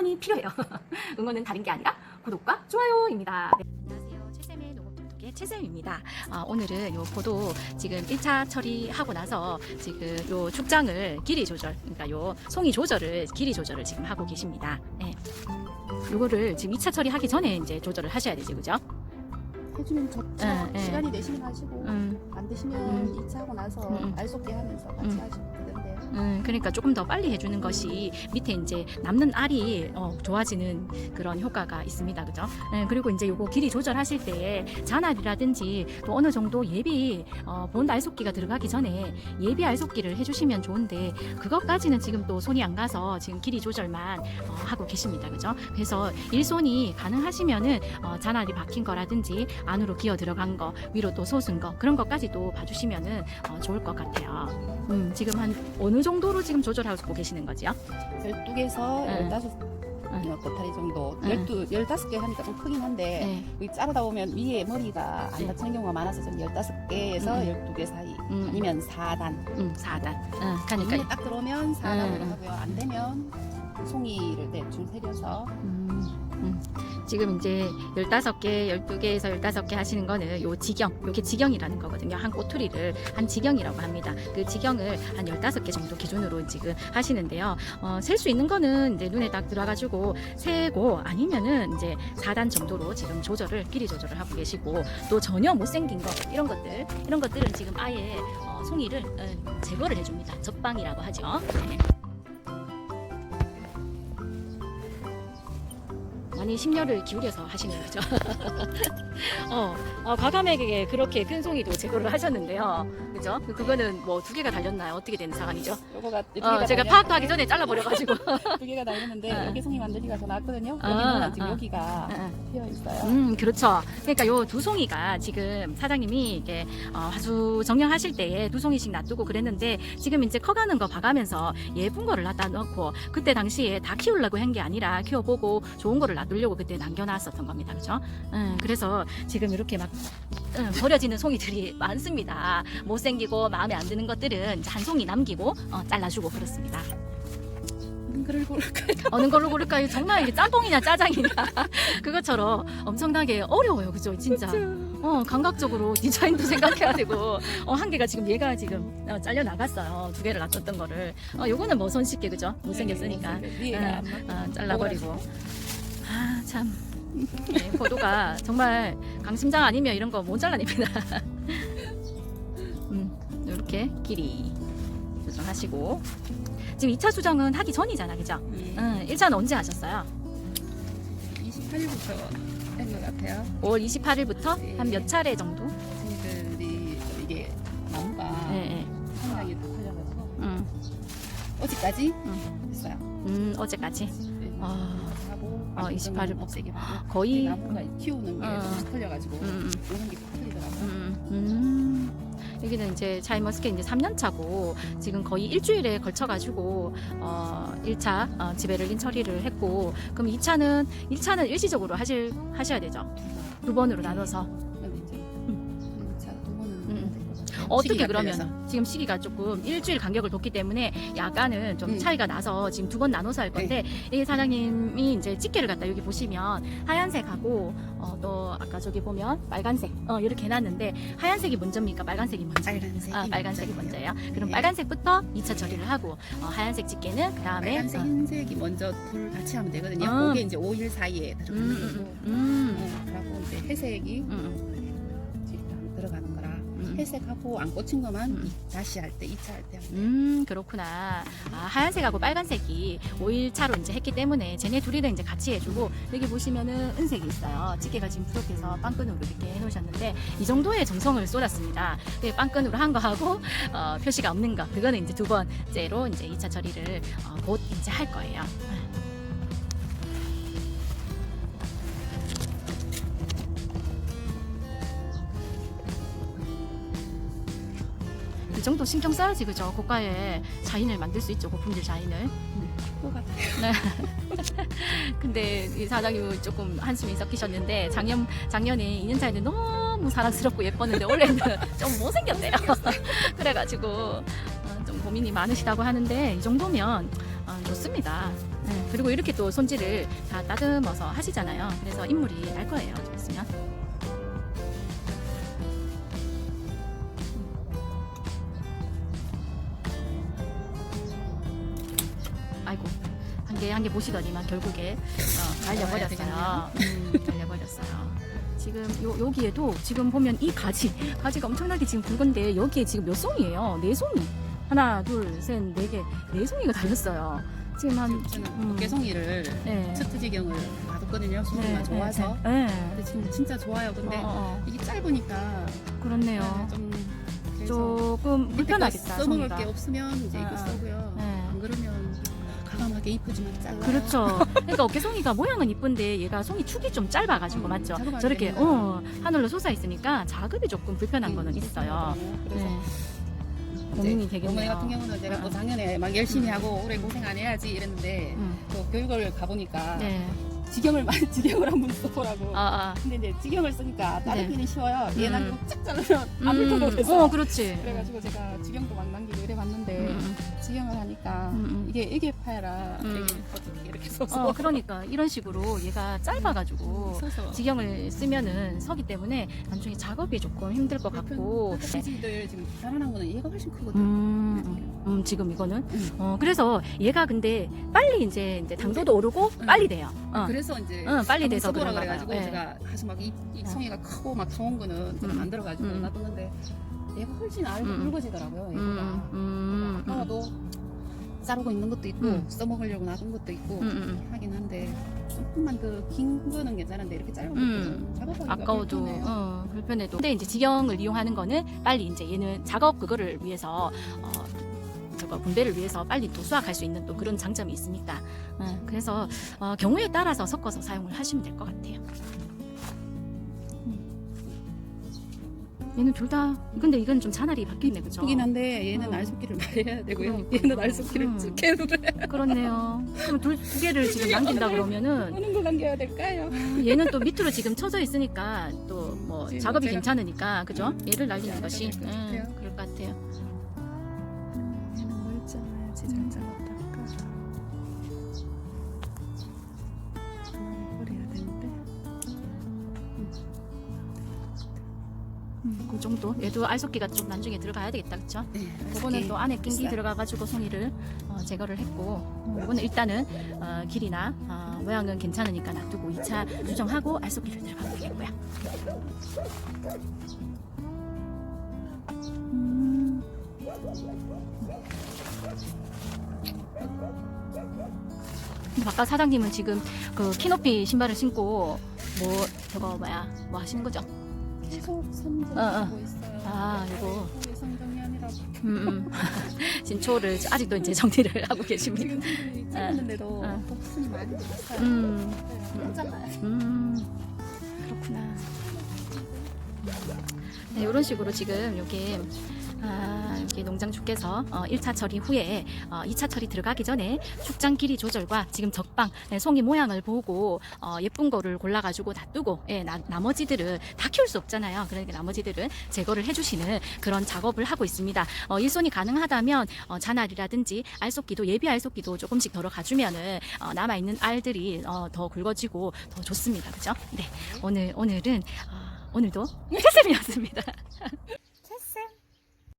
응원이 필요해요. 응원은 다른 게 아니라 구독과 좋아요입니다. 네. 안녕하세요. 최쌤의 농업톡톡의 최쌤입니다. 아, 오늘은 요 포도 지금 1차 처리하고 나서 지금 요 축장을 길이 조절, 그러니까 요 송이 조절을 길이 조절을 지금 하고 계십니다. 네. 요거를 지금 2차 처리하기 전에 이제 조절을 하셔야 되지, 그죠? 해주면 좋죠. 예, 예. 시간이 되시면 하시고 음. 안 되시면 음. 이 2차 하고 나서 음. 알속게 하면서 같이 음. 하시면 되던데요. 음, 그러니까 조금 더 빨리 해주는 것이 밑에 이제 남는 알이 어, 좋아지는 그런 효과가 있습니다. 그죠? 음, 그리고 이제 요거 길이 조절하실 때 잔알이라든지 또 어느 정도 예비 어, 본 알속기가 들어가기 전에 예비 알속기를 해주시면 좋은데 그것까지는 지금 또 손이 안 가서 지금 길이 조절만 어, 하고 계십니다. 그죠? 그래서 일손이 가능하시면은 어, 잔알이 박힌 거라든지 안으로 기어 들어간 거 위로 또 솟은 거 그런 것까지도 봐주시면은 어, 좋을 것 같아요. 음, 지금 한 어느 정도로 지금 조절하고 계시는 거지요? 12개에서 네. 15 꼬타리 정도. 네. 12, 15개 하니까 좀 크긴 한데 네. 여기 자르다 보면 위에 머리가 안 네. 닫히는 경우가 많아서 좀 15개에서 음. 12개 사이 음. 아니면 4단. 음, 4단. 응, 그러니까 눈에 딱 들어오면 4단으로 음. 하고요. 안 되면 송이를 대충 세려서 음, 음. 지금 이제 15개, 12개에서 15개 하시는 거는 요 지경, 요게 지경이라는 거거든요. 한 꼬투리를 한 지경이라고 합니다. 그 지경을 한 15개 정도 기준으로 지금 하시는데요. 어, 셀 수 있는 거는 이제 눈에 딱 들어가지고 세고 아니면은 이제 4단 정도로 지금 조절을, 길이 조절을 하고 계시고 또 전혀 못생긴 거, 이런 것들, 이런 것들은 지금 아예 어, 송이를 어, 제거를 해줍니다. 적방이라고 하죠. 네. 많이 심려를 기울여서 하시는 거죠. 어, 어, 과감하게 그렇게 큰 송이도 제거를 하셨는데요. 그죠? 그거는 뭐 두 개가 달렸나요? 어떻게 되는 상황이죠? 요거가 두 어, 개가 제가 달렸는데- 파악도 하기 전에 잘라버려가지고. 두 개가 달렸는데 아. 여기 송이 만들기가 더 낫거든요. 아, 여기는 지금 아. 여기가 피어 있어요. 음, 그렇죠. 그러니까 요 두 송이가 지금 사장님이 이게 어, 화수 정량하실 때에 두 송이씩 놔두고 그랬는데 지금 이제 커가는 거 봐가면서 예쁜 거를 놔다 놓고 그때 당시에 다 키우려고 한 게 아니라 키워보고 좋은 거를 놔두려고 그때 남겨놨었던 겁니다. 그죠? 음, 그래서 지금 이렇게 막 음, 버려지는 송이들이 많습니다. 못생기고 마음에 안 드는 것들은 이제 한 송이 남기고 어, 잘라주고 그렇습니다. 그걸 고를까요? 어느 걸로 고를까요? 정말 이게 짬뽕이냐 짜장이냐 그것처럼 엄청나게 어려워요, 그죠? 진짜. 어 감각적으로 디자인도 생각해야 되고 어, 한 개가 지금 얘가 지금 어, 잘려 나갔어요. 두 개를 놔뒀던 거를. 어 요거는 뭐 손쉽게 그죠? 못생겼으니까 위에가 응. 안 맞- 어, 잘라버리고. 아 참. 네, 포도가 정말 강심장 아니면 이런 거 못 잘라냅니다. 음, 이렇게 길이 조정하시고 지금 2차 수정은 하기 전이잖아, 그죠? 음. 응, 1차는 언제 하셨어요? 28일부터 된것 같아요. 5월 28일부터 한몇 차례 정도? 친구들이 좀 이게 나무가 네, 털려가지고 음, 어제까지 음. 했어요. 음, 어제까지. 네. 아, 어, 28일 없애게 하고 거의 이 나무가 키우는 게 어. 좀 털려가지고 음, 오는 게 털리더라고요. 음, 음. 여기는 이제 샤인머스켓 이제 3년 차고 지금 거의 일주일에 걸쳐 가지고 어 1차 어, 지베를린 처리를 했고 그럼 2차는 1차는 일시적으로 하실 하셔야 되죠. 두 번으로 나눠서 어떻게 시기가 그러면. 지금 시기가 조금 일주일 간격을 뒀기 때문에 약간은 좀 음. 차이가 나서 지금 두 번 나눠서 할 건데 이 사장님이 이제 집게를 갖다 여기 보시면 하얀색하고 어, 또 아까 저기 보면 빨간색 어, 이렇게 해놨는데 하얀색이 먼저입니까 빨간색이 먼저? 빨간색이 아, 빨간색이 먼저예요. 그럼 네. 빨간색부터 2차 처리를 하고 어, 하얀색 집게는 그 다음에 빨간색, 흰색이 먼저 둘 같이 하면 되거든요. 어. 그게 이제 5일 사이에 음, 들어가는 거고. 음, 음, 어, 그리고 이제 회색이 음, 거라 음. 회색하고 안 꽂힌 것만 음. 이- 다시 할 때, 2차 할 때 하면 돼요. 음, 그렇구나. 아, 하얀색하고 빨간색이 5일 차로 이제 했기 때문에 쟤네 둘이는 이제 같이 해주고 여기 보시면은 은색이 있어요. 집게가 지금 부족해서 빵끈으로 이렇게 해놓으셨는데 이 정도의 정성을 쏟았습니다. 그 빵끈으로 한 거하고 어, 표시가 없는 거 그거는 이제 두 번째로 이제 2차 처리를 어, 곧 이제 할 거예요. 정도 신경 써야지 그죠? 고가의 자인을 만들 수 있죠 고품질 자인을. 것 같아요. 네. 근데 이 사장님은 조금 한숨이 섞이셨는데 작년 작년에 2년 차에는 너무 사랑스럽고 예뻤는데 올해는 좀 못생겼대요. 그래가지고 어, 좀 고민이 많으시다고 하는데 이 정도면 어, 좋습니다. 네, 그리고 이렇게 또 손질을 다 따듬어서 하시잖아요. 그래서 인물이 날 거예요. 좀 있으면. 한개한개 보시더니만 결국에 어, 날려버렸어요. 음, 날려버렸어요. 지금 요, 여기에도 지금 보면 이 가지 가지가 엄청나게 지금 굵은데 여기에 지금 몇 송이에요? 네 송이. 하나, 둘, 셋, 네 개, 네 송이가 달렸어요. 지금 한 음. 깨송이를 네. 츠트지경을 놔뒀거든요. 소리가 좋아서. 네. 네. 근데 지금 진짜 좋아요. 근데 어, 어, 어. 이게 짧으니까 그렇네요. 좀 그래서 조금 불편하겠다. 써먹을. 게 없으면 이제 아, 이거 아. 쓰고요. 네. 안 그러면 가감하게 이쁘지만 잘라. 그렇죠. 그러니까 어깨송이가 모양은 이쁜데 얘가 송이 축이 좀 짧아가지고 음, 맞죠? 저렇게 때문에. 어, 하늘로 솟아 있으니까 작업이 조금 불편한 거는 있어요. 그래서 네. 고민이 되겠네요. 어머니 같은 경우는 제가 아. 뭐 작년에 막 열심히 음. 하고 올해 고생 안 해야지 이랬는데 음. 또 교육을 가보니까 네. 지경을 많이 지경을 한번 써보라고. 아, 아. 근데 이제 지경을 쓰니까 다른 네. 길이 쉬워요. 음. 얘는 이거 쫙 자르면 안 불편해서. 어, 그렇지. 그래가지고 제가 지경도 막 남기고 이래 봤는데 음, 지경을 하니까 음, 음. 이게 이게 파야라 음. 이게 어떻게 이렇게 써서 어, 그러니까 이런 식으로 얘가 짧아가지고 써서 지경을 쓰면은 서기 때문에 나중에 작업이 조금 힘들 것 같고. 지지들 지금 자라난 거는 얘가 훨씬 크거든. 음, 음, 지금 이거는. 음. 어, 그래서 얘가 근데 빨리 이제, 이제 당도도 오르고 음. 빨리 돼요. 어. 그래서 이제 응, 빨리 돼서 그런가 그래가지고 봐요. 예. 제가 사실 막이 이 어. 송이가 크고 막 좋은 거는 제가 음. 안 들어가지고 음. 놔뒀는데 얘가 훨씬 알고 음. 굵어지더라고요. 얘가 음, 음, 음, 자르고 있는 것도 있고 음. 써먹으려고 놔둔 것도 있고 음, 음, 하긴 한데 조금만 더긴 거는 괜찮은데 이렇게 짧은 음. 좀 작업하기가 아까워도 불편해요. 어, 불편해도 근데 이제 지경을 이용하는 거는 빨리 이제 얘는 작업 그거를 위해서 어, 저거 분배를 위해서 빨리 또 수확할 수 있는 또 그런 장점이 있으니까 어, 그래서 어, 경우에 따라서 섞어서 사용을 하시면 될 것 같아요. 얘는 둘 다 근데 이건 좀 잔알이 바뀌네 그죠? 크긴 한데 얘는 음. 알속기를 많이 해야 되고요. 그러니까. 얘는 알속기를 음. 쭉 돼. 그렇네요. 그럼 둘, 두 개를 지금 남긴다 그러면은 어느 걸 남겨야 될까요? 얘는 또 밑으로 지금 쳐져 있으니까 또 뭐 지금 작업이 제가- 괜찮으니까 그죠? 얘를 날리는 음, 것이 음, 음, 그 정도. 얘도 알속기가 좀 나중에 들어가야 되겠다, 그렇죠? 네, 그거는 또 안에 있어요. 들어가가지고 송이를 어, 제거를 했고, 어, 이거는 일단은 어, 길이나 어, 모양은 괜찮으니까 놔두고 2차 수정하고 알속기를 들어가 보겠고요. 음. 근데 아까 사장님은 지금 그 키높이 신발을 신고 뭐 저거 뭐야 뭐 하시는 거죠? 계속 선정하고 어, 어. 있어요. 아, 이거. 이게 선정이 아니라 음, 음. 신초를 아직도 이제 정리를 하고 계십니다. 선정이 찍었는데도 어. 복순이 많이 들었어요. 음, 네, 괜찮아요. 음, 그렇구나. 네, 이런 식으로 지금 여기 아, 여기 농장 주께서 어, 1차 처리 후에 어, 2차 처리 들어가기 전에 축장 길이 조절과 지금 적방 네, 송이 모양을 보고 어, 예쁜 거를 골라가지고 놔두고 예, 나, 나머지들은 다 키울 수 없잖아요. 그러니까 나머지들은 제거를 해주시는 그런 작업을 하고 있습니다. 어, 일손이 가능하다면 어, 잔알이라든지 알속기도 예비 알속기도 조금씩 덜어 가주면은 어, 남아 있는 알들이 어, 더 굵어지고 더 좋습니다. 그죠? 네, 오늘 오늘은 어, 오늘도 캐슬이었습니다.